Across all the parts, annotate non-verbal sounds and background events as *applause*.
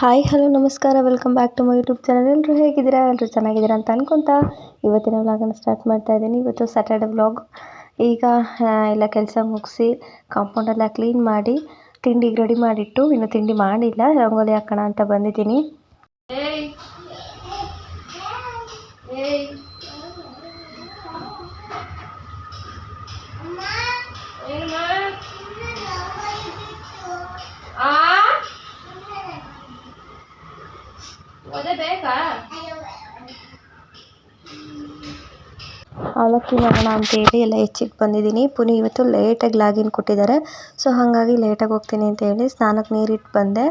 Hi, hello, ನಮಸ್ಕಾರ. Welcome back to my YouTube channel. ಎಲ್ಲರೂ ಹೇಗಿದ್ದೀರಾ? ಎಲ್ಲರೂ ಚೆನ್ನಾಗಿದ್ದೀರಾ ಅಂತ ಅನ್ಕೊತಾ ಇವತ್ತಿನ ವ್ಲಾಗನ್ನು ಸ್ಟಾರ್ಟ್ ಮಾಡ್ತಾ ಇದ್ದೀನಿ. ಇವತ್ತು ಸ್ಯಾಟರ್ಡೆ ವ್ಲಾಗ್ ಈಗ ಎಲ್ಲ ಕೆಲಸ ಮುಗಿಸಿ ಕಾಂಪೌಂಡೆಲ್ಲ ಕ್ಲೀನ್ ಮಾಡಿ ತಿಂಡಿಗೆ ರೆಡಿ ಮಾಡಿಟ್ಟು, ಇನ್ನು ತಿಂಡಿ ಮಾಡಿಲ್ಲ. ರಂಗೋಲಿ ಹಾಕೋಣ ಅಂತ ಬಂದಿದ್ದೀನಿ. ಅವಲಕ್ಕಿ ಮಾಡೋಣ ಅಂತ ಹೇಳಿ ಎಲ್ಲ ಹೆಚ್ಚಿಗೆ ಬಂದಿದ್ದೀನಿ. ಪುನಿ ಇವತ್ತು ಲೇಟಾಗಿ ಲಾಗಿನ್ ಕೊಟ್ಟಿದ್ದಾರೆ. ಸೊ ಹಾಗಾಗಿ ಲೇಟಾಗಿ ಹೋಗ್ತೀನಿ ಅಂತ ಹೇಳಿ ಸ್ನಾನಕ್ಕೆ ನೀರಿಟ್ಟು ಬಂದೆ.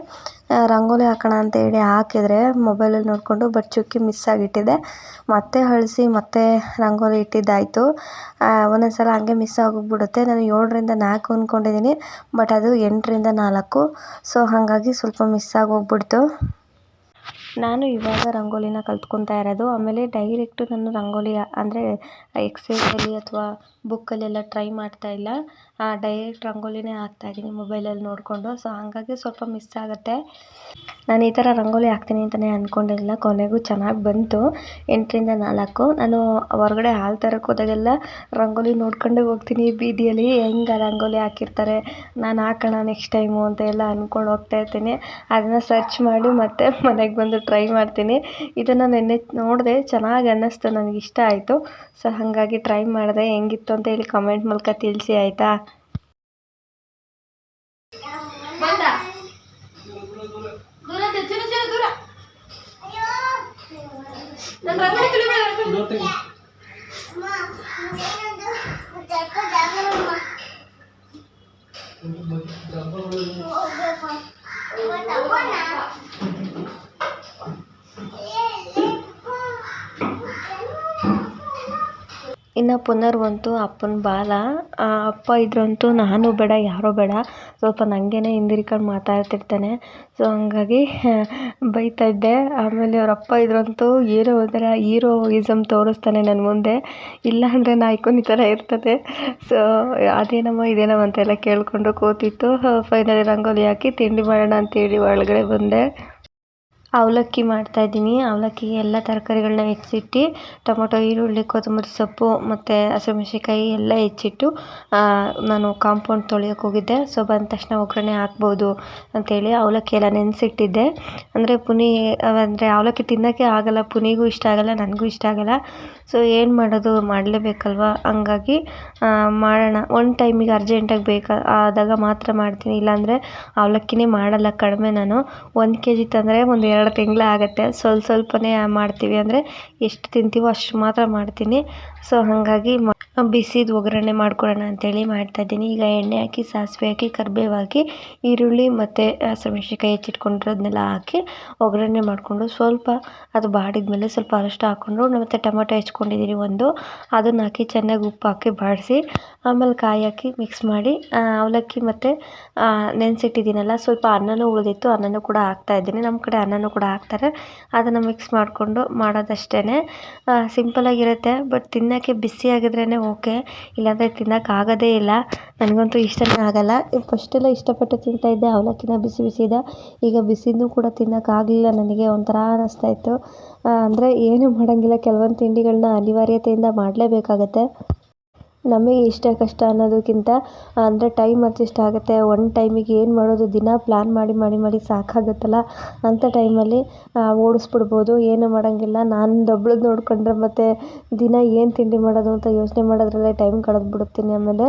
ರಂಗೋಲಿ ಹಾಕೋಣ ಅಂತ ಹೇಳಿ ಹಾಕಿದ್ರೆ ಮೊಬೈಲಲ್ಲಿ ನೋಡಿಕೊಂಡು ಬಟ್ ಚುಕ್ಕಿ ಮಿಸ್ ಆಗಿಟ್ಟಿದೆ ಮತ್ತೆ ಅಳಿಸಿ ಮತ್ತೆ ರಂಗೋಲಿ ಇಟ್ಟಿದ್ದಾಯಿತು. ಒಂದೊಂದು ಸಲ ಹಂಗೆ ಮಿಸ್ ಆಗೋಗ್ಬಿಡುತ್ತೆ. ನಾನು ಏಳರಿಂದ ನಾಲ್ಕು ಅಂದ್ಕೊಂಡಿದ್ದೀನಿ ಬಟ್ ಅದು ಎಂಟರಿಂದ ನಾಲ್ಕು. ಸೊ ಹಾಗಾಗಿ ಸ್ವಲ್ಪ ಮಿಸ್ ಆಗೋಗ್ಬಿಡ್ತು. ನಾನು ಇವಾಗ ರಂಗೋಲಿನ ಕಲ್ತ್ಕೊತಾ ಇರೋದು. ಆಮೇಲೆ ಡೈರೆಕ್ಟು ನಾನು ರಂಗೋಲಿ ಅಂದರೆ ಎಕ್ಸೈಸಲ್ಲಿ ಅಥವಾ ಬುಕ್ಕಲ್ಲೆಲ್ಲ ಟ್ರೈ ಮಾಡ್ತಾ ಇಲ್ಲ. ಡೈರೆಕ್ಟ್ ರಂಗೋಲಿನೇ ಹಾಕ್ತಾ ಇದ್ದೀನಿ ಮೊಬೈಲಲ್ಲಿ ನೋಡಿಕೊಂಡು. ಸೊ ಹಾಗಾಗಿ ಸ್ವಲ್ಪ ಮಿಸ್ ಆಗುತ್ತೆ. ನಾನು ಈ ಥರ ರಂಗೋಲಿ ಹಾಕ್ತೀನಿ ಅಂತಲೇ ಅಂದ್ಕೊಂಡಿರಲಿಲ್ಲ ಕೊನೆಗೂ ಚೆನ್ನಾಗಿ ಬಂತು. ಎಂಟರಿಂದ ನಾಲ್ಕು. ನಾನು ಹೊರಗಡೆ ಹಾಲು ತರಕ್ಕೆ ಹೋದಾಗೆಲ್ಲ ರಂಗೋಲಿ ನೋಡ್ಕೊಂಡೇ ಹೋಗ್ತೀನಿ ಬೀದಿಯಲ್ಲಿ. ಹೆಂಗೆ ರಂಗೋಲಿ ಹಾಕಿರ್ತಾರೆ? ನಾನು ಹಾಕೋಣ ನೆಕ್ಸ್ಟ್ ಟೈಮು ಅಂತ ಎಲ್ಲ ಅಂದ್ಕೊಂಡು ಹೋಗ್ತಾ ಇರ್ತೀನಿ. ಅದನ್ನು ಸರ್ಚ್ ಮಾಡಿ ಮತ್ತೆ ಮನೆಗೆ ಬಂದು ಟ್ರೈ ಮಾಡ್ತೀನಿ. ಇದನ್ನು ನೆನ್ನೆ ನೋಡಿದೆ ಚೆನ್ನಾಗಿ ಅನ್ನಿಸ್ತು. ನನಗೆ ಇಷ್ಟ ಆಯಿತು. ಸೊ ಹಾಗಾಗಿ ಟ್ರೈ ಮಾಡಿದೆ. ಹೆಂಗಿತ್ತು ಅಂತ ಹೇಳಿ ಕಮೆಂಟ್ ಮೂಲಕ ತಿಳಿಸಿ ಆಯಿತಾ? ಬಂದ? ಇನ್ನು ಪುನರ್ವಂತೂ ಅಪ್ಪನ ಬಾಲ. ಅಪ್ಪ ಇದ್ರಂತೂ ನಾನು ಬೇಡ, ಯಾರೂ ಬೇಡ. ಸ್ವಲ್ಪ ನನಗೇನೆ ಹಿಂದಿರ್ಕೊಂಡು ಮಾತಾಡ್ತಿರ್ತಾನೆ. ಸೊ ಹಂಗಾಗಿ *laughs* ಬೈತಾ ಇದ್ದೆ. ಆಮೇಲೆ ಅವ್ರ ಅಪ್ಪ ಇದ್ರಂತೂ ಏನೋ ಒಂಥರ ಹೀರೋಯಿಸಮ್ ತೋರಿಸ್ತಾನೆ ನನ್ನ ಮುಂದೆ. ಇಲ್ಲ ಅಂದರೆ ಈ ಥರ ಇರ್ತದೆ. ಸೊ ಅದೇನಮ್ಮ, ಇದೇನಮ್ಮ ಅಂತೆಲ್ಲ ಕೇಳಿಕೊಂಡು ಕೂತಿತ್ತು. ಫೈನಲಿ ರಂಗೋಲಿ ಹಾಕಿ ತಿಂಡಿ ಮಾಡೋಣ ಅಂತೇಳಿ ಒಳಗಡೆ ಬಂದೆ. ಅವಲಕ್ಕಿ ಮಾಡ್ತಾ ಇದ್ದೀನಿ. ಅವಲಕ್ಕಿಗೆ ಎಲ್ಲ ತರಕಾರಿಗಳನ್ನ ಹೆಚ್ಚಿಟ್ಟು, ಟೊಮೊಟೊ, ಈರುಳ್ಳಿ, ಕೊತ್ತಂಬರಿ ಸೊಪ್ಪು ಮತ್ತು ಹಸಿಮೆಣ್ಸಿನ್ಕಾಯಿ ಎಲ್ಲ ಹೆಚ್ಚಿಟ್ಟು ನಾನು ಕಾಂಪೌಂಡ್ ತೊಳೆಯೋಕೆ ಹೋಗಿದ್ದೆ. ಸೊ, ಬಂದ ತಕ್ಷಣ ಒಗ್ಗರಣೆ ಹಾಕ್ಬೋದು ಅಂಥೇಳಿ ಅವಲಕ್ಕಿ ಎಲ್ಲ ನೆನೆಸಿಟ್ಟಿದ್ದೆ. ಅಂದರೆ ಪುನಿ, ಅಂದರೆ ಅವಲಕ್ಕಿ ತಿನ್ನೋಕ್ಕೆ ಆಗಲ್ಲ, ಪುನಿಗೂ ಇಷ್ಟ ಆಗಲ್ಲ, ನನಗೂ ಇಷ್ಟ ಆಗಲ್ಲ. ಸೊ, ಏನು ಮಾಡೋದು, ಮಾಡಲೇಬೇಕಲ್ವ? ಹಂಗಾಗಿ ಮಾಡೋಣ. ಒಂದು ಟೈಮಿಗೆ ಅರ್ಜೆಂಟಾಗಿ ಬೇಕಾ, ಆದಾಗ ಮಾತ್ರ ಮಾಡ್ತೀನಿ. ಇಲ್ಲಾಂದರೆ ಅವಲಕ್ಕಿನೇ ಮಾಡಲ್ಲ ಕಡಿಮೆ ನಾನು. ಒಂದು ಕೆ ಜಿ ತಂದರೆ ಒಂದು ಎರಡು ತಿಂಗಳು ಆಗುತ್ತೆ. ಸ್ವಲ್ಪ ಸ್ವಲ್ಪನೇ ಮಾಡ್ತೀವಿ ಅಂದರೆ ಎಷ್ಟು ತಿಂತೀವೋ ಅಷ್ಟು ಮಾತ್ರ ಮಾಡ್ತೀನಿ. ಸೊ ಹಾಗಾಗಿ ಬಿಸಿದು ಒಗ್ಗರಣೆ ಮಾಡ್ಕೊಳ್ಳೋಣ ಅಂತೇಳಿ ಮಾಡ್ತಾಯಿದ್ದೀನಿ ಈಗ ಎಣ್ಣೆ ಹಾಕಿ, ಸಾಸಿವೆ ಹಾಕಿ, ಕರಿಬೇವು ಹಾಕಿ, ಈರುಳ್ಳಿ ಮತ್ತು ಹಸಿಮೆಣ್ಸಿನ್ಕಾಯಿ ಹೆಚ್ಚಿಟ್ಕೊಂಡಿರೋದನ್ನೆಲ್ಲ ಹಾಕಿ ಒಗ್ಗರಣೆ ಮಾಡಿಕೊಂಡು ಸ್ವಲ್ಪ ಅದು ಬಾಡಿದ ಸ್ವಲ್ಪ ಅರಶಿನ ಹಾಕ್ಕೊಂಡು ಮತ್ತು ಟೊಮೊಟೊ ಹೆಚ್ಕೊಂಡಿದ್ದೀನಿ ಒಂದು. ಅದನ್ನು ಹಾಕಿ ಚೆನ್ನಾಗಿ ಉಪ್ಪು ಹಾಕಿ ಬಾಡಿಸಿ, ಆಮೇಲೆ ಕಾಯಿ ಹಾಕಿ ಮಿಕ್ಸ್ ಮಾಡಿ ಅವಲಕ್ಕಿ ಮತ್ತು ನೆನೆಸಿಟ್ಟಿದ್ದೀನಲ್ಲ ಸ್ವಲ್ಪ ಅನ್ನನೂ ಉಳಿದಿತ್ತು, ಅನ್ನನೂ ಕೂಡ ಹಾಕ್ತಾಯಿದ್ದೀನಿ ನಮ್ಮ ಕಡೆ ಅನ್ನನೂ ಕೂಡ ಹಾಕ್ತಾರೆ. ಅದನ್ನು ಮಿಕ್ಸ್ ಮಾಡಿಕೊಂಡು ಮಾಡೋದಷ್ಟೇ ಸಿಂಪಲಾಗಿರುತ್ತೆ ಬಟ್ ತಿನ್ನೋಕ್ಕೆ ಬಿಸಿಯಾಗಿದ್ರೇ ಓಕೆ, ಇಲ್ಲಾಂದರೆ ತಿನ್ನೋಕೆ ಆಗೋದೇ ಇಲ್ಲ. ನನಗಂತೂ ಇಷ್ಟನೇ ಆಗಲ್ಲ. ಫಸ್ಟೆಲ್ಲ ಇಷ್ಟಪಟ್ಟು ತಿಂತಾಯಿದ್ದೆ ಅವಲಕ್ಕಿನ ಬಿಸಿ ಬಿಸಿದ ಈಗ ಬಿಸಿದೂ ಕೂಡ ತಿನ್ನೋಕ್ಕಾಗಲಿಲ್ಲ ನನಗೆ, ಒಂಥರ ಅನ್ನಿಸ್ತಾ ಇತ್ತು. ಅಂದರೆ ಏನೂ ಮಾಡೋಂಗಿಲ್ಲ. ಕೆಲವೊಂದು ತಿಂಡಿಗಳನ್ನ ಅನಿವಾರ್ಯತೆಯಿಂದ ಮಾಡಲೇಬೇಕಾಗತ್ತೆ. ನಮಗೆ ಇಷ್ಟ ಕಷ್ಟ ಅನ್ನೋದಕ್ಕಿಂತ, ಅಂದರೆ ಟೈಮ್ ಅಡ್ಜಸ್ಟ್ ಆಗುತ್ತೆ. ಒನ್ ಟೈಮಿಗೆ ಏನು ಮಾಡೋದು ದಿನ ಪ್ಲ್ಯಾನ್ ಮಾಡಿ ಮಾಡಿ ಮಾಡಿ ಸಾಕಾಗುತ್ತಲ್ಲ? ಅಂಥ ಟೈಮಲ್ಲಿ ಓಡಿಸ್ಬಿಡ್ಬೋದು. ಏನೂ ಮಾಡೋಂಗಿಲ್ಲ. ನಾನು ಒಬ್ಳದ್ದು ನೋಡಿಕೊಂಡ್ರೆ ಮತ್ತು ದಿನ ಏನು ತಿಂಡಿ ಮಾಡೋದು ಅಂತ ಯೋಚನೆ ಮಾಡೋದ್ರಲ್ಲೇ ಟೈಮ್ ಕಳೆದು ಬಿಡುತ್ತೀನಿ ಆಮೇಲೆ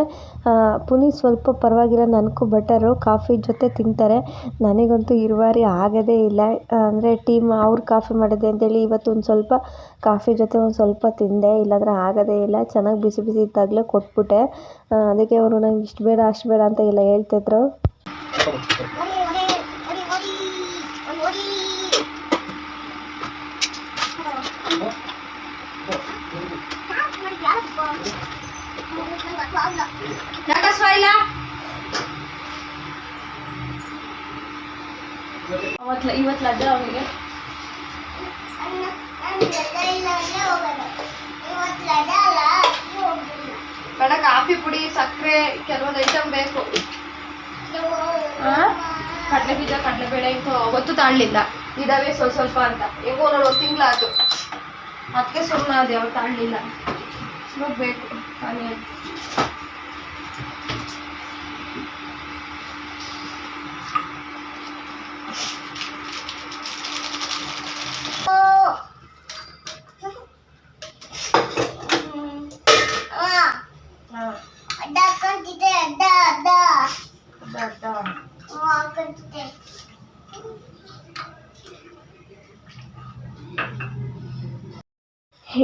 ಪುನೀತ್ ಪುನಿ ಸ್ವಲ್ಪ ಪರವಾಗಿಲ್ಲ. ನನಗೂ ಬೆಟರು ಕಾಫಿ ಜೊತೆ ತಿಂತಾರೆ. ನನಗಂತೂ ಇರುವಾರಿ ಆಗೋದೇ ಇಲ್ಲ. ಅಂದರೆ ಟೀಮ್ ಅವ್ರು ಕಾಫಿ ಮಾಡಿದೆ ಅಂತೇಳಿ ಇವತ್ತು ಒಂದು ಸ್ವಲ್ಪ ಕಾಫಿ ಜೊತೆ ಒಂದು ಸ್ವಲ್ಪ ತಿಂದೆ. ಇಲ್ಲಾಂದರೆ ಆಗೋದೇ ಇಲ್ಲ. ಚೆನ್ನಾಗಿ ಬಿಸಿ ಬಿಸಿ ಇದ್ದಾಗಲೇ ಕೊಟ್ಬಿಟ್ಟೆ. ಆ, ಅದಕ್ಕೆ ಅವರು ನಂಗೆ ಇಷ್ಟು ಬೇಡ ಅಷ್ಟು ಬೇಡ ಅಂತ ಎಲ್ಲ ಹೇಳ್ತಿದ್ರು ಯಾಕ ಸ್ವಾಯಿಲ್ಲ ಅವತ್ತು ಇವತ್ತು ಲಡ್ಡ ಅವನಿಗೆ. ಬೇಡ ಕಾಫಿ ಪುಡಿ, ಸಕ್ಕರೆ, ಕೆಲವೊಂದು ಐಟಮ್ ಬೇಕು? ಕಡಲೆ ಬೀಜ, ಕಡಲೆಬೇಳೆ ಇಂಥ ಅವತ್ತು ತಾಳ್ಲಿಲ್ಲ. ಇದಾವೆ ಸ್ವಲ್ಪ ಸ್ವಲ್ಪ ಅಂತ. ಹೆಂಗೋ ನೋಡೋ ತಿಂಗಳಾಯ್ತು ಅದಕ್ಕೆ ಸುಮ್ಮನೆ ಅದು ಯಾವ ತಾಳಲಿಲ್ಲ. ಬೇಕು ಆನಿಯನ್ ಹಾಂ ಅದ ಅದ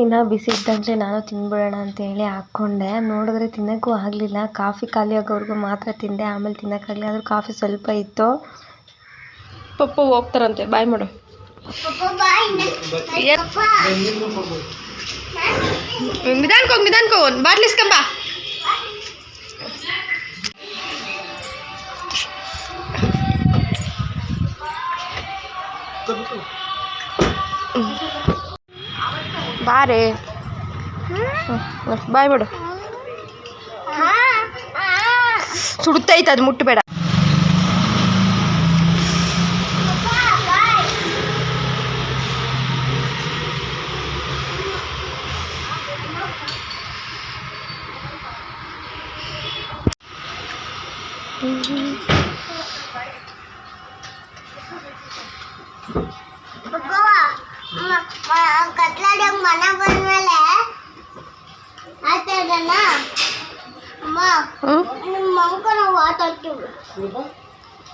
ಇನ್ನು ಬಿಸಿ ಇದ್ದಂತೆ ನಾನು ತಿಂದ್ಬಿಡೋಣ ಅಂತೇಳಿ ಹಾಕ್ಕೊಂಡೆ. ನೋಡಿದ್ರೆ ತಿನ್ನೋಕ್ಕೂ ಆಗಲಿಲ್ಲ. ಕಾಫಿ ಖಾಲಿ ಆಗೋವರೆಗೂ ಮಾತ್ರ ತಿಂದೆ. ಆಮೇಲೆ ತಿನ್ನೋಕ್ಕಾಗಲಿಲ್ಲ ಆದರೂ ಕಾಫಿ ಸ್ವಲ್ಪ ಇತ್ತು. ಪಪ್ಪ ಹೋಗ್ತಾರಂತೆ. ಬಾಯ್ ಮಾಡು. ನಿಧಾನ್ಕೋ ನಿಧಾನ್ಕೋ ಒಂದು ಬಾಟ್ಲಿ ಇಸ್ಕೊಂಬ. ಬಾರೆ. ಬಾಯ್ ಮಾಡು ಸುಡುತ್ತೈತೆ ಅದು ಮುಟ್ಟಬೇಡ ಕತ್ಲಾಡಂಗ್ ನಿಮ್ಮ ಮಂಕ ನಾವು ಆಟ ಆಡ್ತೀವಿ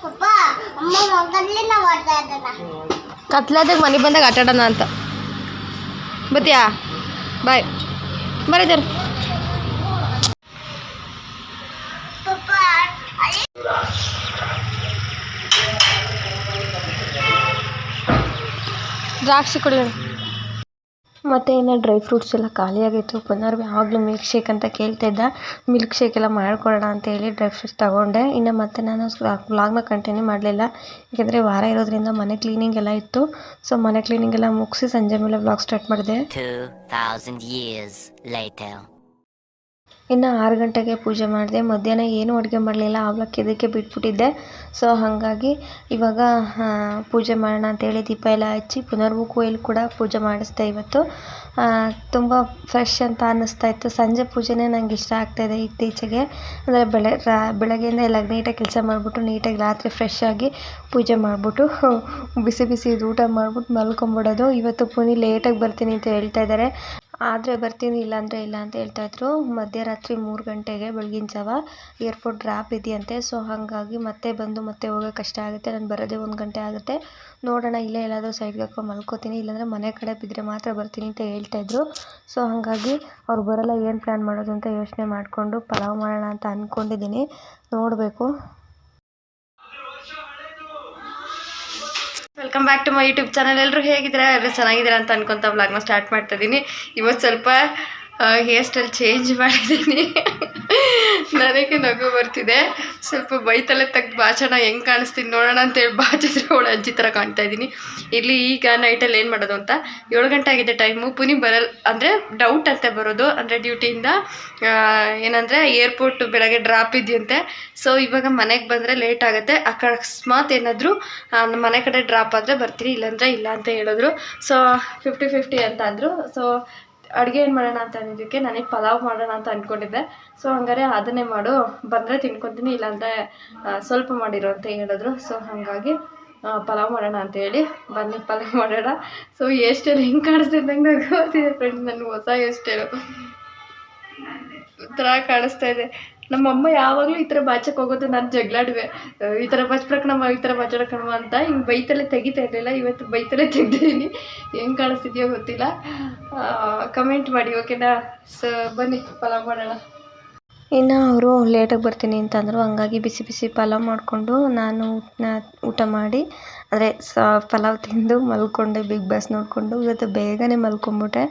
ಪಪ್ಪ ಅಮ್ಮ ಮಂಕಲ್ಲಿ ನಾವು ಆಟ ಆಡೋಣ ಕತ್ಲಾದಾಗ ಮನೆ ಬಂದಾಗ ಆಟ ಆಡೋಣ ಅಂತ. ಬತ್ತೀಯಾ ಬಾಯ್. ಬರೀತಾರ ದ್ರಾಕ್ಷಿ ಕೊಡಿ ಮತ್ತು ಇನ್ನು ಡ್ರೈ ಫ್ರೂಟ್ಸ್ ಎಲ್ಲ ಖಾಲಿಯಾಗಿತ್ತು ಪುನರ್ ಯಾವಾಗಲೂ ಮಿಲ್ಕ್ ಶೇಕ್ ಅಂತ ಕೇಳ್ತಾ ಇದ್ದ. ಮಿಲ್ಕ್ ಶೇಕ್ ಎಲ್ಲ ಮಾಡಿಕೊಡೋಣ ಅಂತ ಹೇಳಿ ಡ್ರೈ ಫ್ರೂಟ್ಸ್ ತಗೊಂಡೆ. ಇನ್ನು ಮತ್ತೆ ನಾನು ವ್ಲಾಗ್ನ ಕಂಟಿನ್ಯೂ ಮಾಡಲಿಲ್ಲ. ಏಕೆಂದರೆ ವಾರ ಇರೋದ್ರಿಂದ ಮನೆ ಕ್ಲೀನಿಂಗ್ ಎಲ್ಲ ಇತ್ತು. ಸೊ ಮನೆ ಕ್ಲೀನಿಂಗ್ ಎಲ್ಲ ಮುಗಿಸಿ ಸಂಜೆ ಮೇಲೆ ವ್ಲಾಗ್ ಸ್ಟಾರ್ಟ್ ಮಾಡಿದೆ. 2,000 years later. ಇನ್ನು ಆರು ಗಂಟೆಗೆ ಪೂಜೆ ಮಾಡಿದೆ. ಮಧ್ಯಾಹ್ನ ಏನೂ ಅಡುಗೆ ಮಾಡಲಿಲ್ಲ. ಅವಲಕ್ಕಿ ಇದಕ್ಕೆ ಬಿಟ್ಬಿಟ್ಟಿದ್ದೆ. ಸೊ ಹಾಗಾಗಿ ಇವಾಗ ಪೂಜೆ ಮಾಡೋಣ ಅಂತೇಳಿ ದೀಪ ಎಲ್ಲ ಹಚ್ಚಿ ಪುನರ್ವು ಕೂಡ ಪೂಜೆ ಮಾಡಿಸ್ದೆ ಇವತ್ತು. ತುಂಬ ಫ್ರೆಶ್ ಅಂತ ಅನ್ನಿಸ್ತಾ ಇತ್ತು. ಸಂಜೆ ಪೂಜೆನೇ ನಂಗೆ ಇಷ್ಟ ಆಗ್ತಾಯಿದೆ ಇತ್ತೀಚೆಗೆ. ಅಂದರೆ ಬೆಳೆ, ರಾ, ಬೆಳಗ್ಗೆಯಿಂದ ಎಲ್ಲ ನೀಟಾಗಿ ಕೆಲಸ ಮಾಡಿಬಿಟ್ಟು, ನೀಟಾಗಿ ರಾತ್ರಿ ಫ್ರೆಶ್ ಆಗಿ ಪೂಜೆ ಮಾಡಿಬಿಟ್ಟು, ಬಿಸಿ ಬಿಸಿ ಊಟ ಮಾಡ್ಬಿಟ್ಟು ಮಲ್ಕೊಂಬಿಡೋದು. ಇವತ್ತು ಪುನಿ ಲೇಟಾಗಿ ಬರ್ತೀನಿ ಅಂತ ಹೇಳ್ತಾ ಇದ್ದಾರೆ. ಆದರೆ ಬರ್ತೀನಿ, ಇಲ್ಲಾಂದರೆ ಇಲ್ಲ ಅಂತ ಹೇಳ್ತಾಯಿದ್ರು ಮಧ್ಯರಾತ್ರಿ ಮೂರು ಗಂಟೆಗೆ ಬೆಳಗಿನ ಜಾವ ಏರ್ಪೋರ್ಟ್ ಡ್ರಾಪ್ ಇದೆಯಂತೆ. ಸೊ ಹಾಗಾಗಿ ಮತ್ತೆ ಬಂದು ಮತ್ತೆ ಹೋಗೋಕೆ ಕಷ್ಟ ಆಗುತ್ತೆ. ನಾನು ಬರೋದೇ ಒಂದು ಗಂಟೆ ಆಗುತ್ತೆ. ನೋಡೋಣ, ಇಲ್ಲೇ ಎಲ್ಲಾದರೂ ಸೈಡ್ಗೆ ಹಾಕೊಂಡು ಮಲ್ಕೋತೀನಿ. ಇಲ್ಲಾಂದರೆ ಮನೆ ಕಡೆ ಬಿದ್ದರೆ ಮಾತ್ರ ಬರ್ತೀನಿ ಅಂತ ಹೇಳ್ತಾಯಿದ್ರು ಸೊ ಹಾಗಾಗಿ ಅವ್ರು ಬರೋಲ್ಲ, ಏನು ಪ್ಲ್ಯಾನ್ ಮಾಡೋದು ಅಂತ ಯೋಚನೆ ಮಾಡಿಕೊಂಡು ಪಲಾವ್ ಮಾಡೋಣ ಅಂತ ಅಂದ್ಕೊಂಡಿದ್ದೀನಿ ನೋಡಬೇಕು. Welcome back to my YouTube channel ಎಲ್ಲರೂ ಹೇಗಿದ್ದೀರಾ? ಎಲ್ಲರೂ ಚೆನ್ನಾಗಿದ್ದೀರಾ ಅಂತ ಅನ್ಕೊಂತ ವ್ಲಾಗ್ನ ಸ್ಟಾರ್ಟ್ ಮಾಡ್ತಾ ಇದ್ದೀನಿ ಇವತ್ತು ಸ್ವಲ್ಪ ಹೇರ್ ಸ್ಟೈಲ್ ಚೇಂಜ್ ಮಾಡಿದ್ದೀನಿ ನನಗೆ ನಗು ಬರ್ತಿದೆ. ಸ್ವಲ್ಪ ಬೈತಲೆ ತೆಗ್ದು ಬಾಚಣ ಹೆಂಗೆ ಕಾಣಿಸ್ತೀನಿ ನೋಡೋಣ ಅಂತೇಳಿ ಬಾಚಿದ್ರೆ ಅವಳು ಅಜ್ಜಿ ಥರ ಕಾಣ್ತಾ ಇದ್ದೀನಿ ಇಲ್ಲಿ ಈಗ ನೈಟಲ್ಲಿ ಏನು ಮಾಡೋದು ಅಂತ, ಏಳು ಗಂಟೆ ಆಗಿದೆ ಟೈಮು ಪುನಿ ಬರಲ್, ಅಂದರೆ ಡೌಟ್ ಅಂತ ಬರೋದು. ಅಂದರೆ ಡ್ಯೂಟಿಯಿಂದ ಏನಂದರೆ ಏರ್ಪೋರ್ಟ್ ಬೆಳಗ್ಗೆ ಡ್ರಾಪ್ ಇದೆಯಂತೆ. ಸೊ ಇವಾಗ ಮನೆಗೆ ಬಂದರೆ ಲೇಟ್ ಆಗುತ್ತೆ. ಅಕಸ್ಮಾತ್ ಏನಾದರೂ ಮನೆ ಕಡೆ ಡ್ರಾಪ್ ಆದರೆ ಬರ್ತೀನಿ, ಇಲ್ಲಾಂದರೆ ಇಲ್ಲ ಅಂತ ಹೇಳಿದ್ರು. ಸೊ ಫಿಫ್ಟಿ ಫಿಫ್ಟಿ ಅಂತ ಅಂದರು. ಸೊ ಅಡುಗೆ ಏನು ಮಾಡೋಣ ಅಂತ ಅಂದಿದ್ದಕ್ಕೆ ನನಗೆ ಪಲಾವ್ ಮಾಡೋಣ ಅಂತ ಅಂದ್ಕೊಂಡಿದ್ದೆ ಸೊ ಹಂಗಾರೆ ಅದನ್ನೇ ಮಾಡು, ಬಂದರೆ ತಿನ್ಕೊತೀನಿ, ಇಲ್ಲಾಂದರೆ ಸ್ವಲ್ಪ ಮಾಡಿರು ಅಂತ ಹೇಳಿದ್ರು. ಸೊ ಹಾಗಾಗಿ ಪಲಾವ್ ಮಾಡೋಣ ಅಂತ ಹೇಳಿ ಬನ್ನಿ, ಪಲಾವ್ ಮಾಡೋಣ. ಸೊ ಎಷ್ಟೆಲ್ಲ ಹೆಂಗೆ ಕಾಣಿಸ್ತಿದ್ದಂಗೆ ನಂಗೆ ಗೊತ್ತಿದೆ ಫ್ರೆಂಡ್ಸ್ ನನಗೆ ಹೊಸ ಎಷ್ಟೇಳು ಥರ ಕಾಣಿಸ್ತಾ ಇದೆ. ನಮ್ಮಮ್ಮ ಯಾವಾಗಲೂ ಈ ಥರ ಬಾಚಕ್ಕೆ ಹೋಗೋದು ನಾನು ಜಗಳಾಡುವೆ. ಈ ಥರ ಬಚ್ಬಿಡಕಣಮ್ಮ ಈ ಥರ ಬಚ್ಬಿಡಕಣಮ್ಮ ಅಂತ ಹಿಂಗೆ ಬೈತಲ್ಲೇ ತೆಗಿತಾ ಇರಲಿಲ್ಲ. ಇವತ್ತು ಬೈತಲೆ ತೆಗ್ದಿದ್ದೀನಿ. ಹೆಂಗೆ ಕಾಣಿಸ್ತಿದ್ಯೋ ಗೊತ್ತಿಲ್ಲ. ಕಮೆಂಟ್ ಮಾಡಿ ಓಕೆನಾ ಸ, ಬನ್ನಿ, ಪಲಾವ್ ಮಾಡೋಣ. ಇನ್ನು ಅವರು ಲೇಟಾಗಿ ಬರ್ತೀನಿ ಅಂತಂದರು. ಹಂಗಾಗಿ ಬಿಸಿ ಬಿಸಿ ಪಲಾವ್ ಮಾಡಿಕೊಂಡು ನಾನು ಊಟ ಮಾಡಿ ಅಂದರೆ ಸ, ಪಲಾವ್ ತಿಂದು ಮಲ್ಕೊಂಡೆ ಬಿಗ್ ಬಾಸ್ ನೋಡಿಕೊಂಡು. ಇವತ್ತು ಬೇಗನೆ ಮಲ್ಕೊಂಬಿಟ್ಟೆ.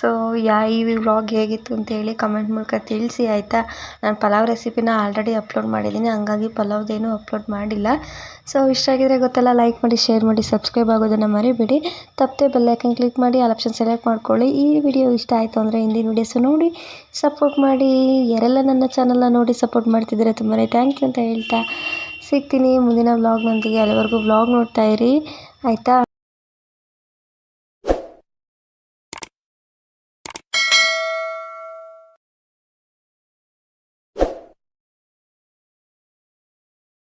ಸೊ ಯಾ, ಈ ವ್ಲಾಗ್ ಹೇಗಿತ್ತು ಅಂತೇಳಿ ಕಮೆಂಟ್ ಮೂಲಕ ತಿಳಿಸಿ, ಆಯಿತಾ? ನಾನು ಪಲಾವ್ ರೆಸಿಪಿನ ಆಲ್ರೆಡಿ ಅಪ್ಲೋಡ್ ಮಾಡಿದ್ದೀನಿ. ಹಂಗಾಗಿ ಪಲಾವ್ದೇನು ಅಪ್ಲೋಡ್ ಮಾಡಿಲ್ಲ. ಸೊ ಇಷ್ಟ ಆಗಿದ್ರೆ ಗೊತ್ತಲ್ಲ, ಲೈಕ್ ಮಾಡಿ, ಶೇರ್ ಮಾಡಿ, ಸಬ್ಸ್ಕ್ರೈಬ್ ಆಗೋದನ್ನು ಮರಿಬೇಡಿ. ತಪ್ಪದೆ ಬೆಲ್ಲೈಕನ್ ಕ್ಲಿಕ್ ಮಾಡಿ, ಆಲ್ ಆಪ್ಷನ್ ಸೆಲೆಕ್ಟ್ ಮಾಡ್ಕೊಳ್ಳಿ. ಈ ವಿಡಿಯೋ ಇಷ್ಟ ಆಯಿತು ಅಂದರೆ ಹಿಂದಿನ ವಿಡಿಯೋಸು ನೋಡಿ, ಸಪೋರ್ಟ್ ಮಾಡಿ. ಯಾರೆಲ್ಲ ನನ್ನ ಚಾನಲ್ನ ನೋಡಿ ಸಪೋರ್ಟ್ ಮಾಡ್ತಿದ್ರೆ ತುಂಬಾ ಥ್ಯಾಂಕ್ ಯು ಅಂತ ಹೇಳ್ತಾ ಸಿಗ್ತೀನಿ ಮುಂದಿನ ವ್ಲಾಗ್ನೊಂದಿಗೆ ಅಲ್ಲಿವರೆಗೂ ವ್ಲಾಗ್ ನೋಡ್ತಾ ಇರಿ. ಆಯಿತಾ?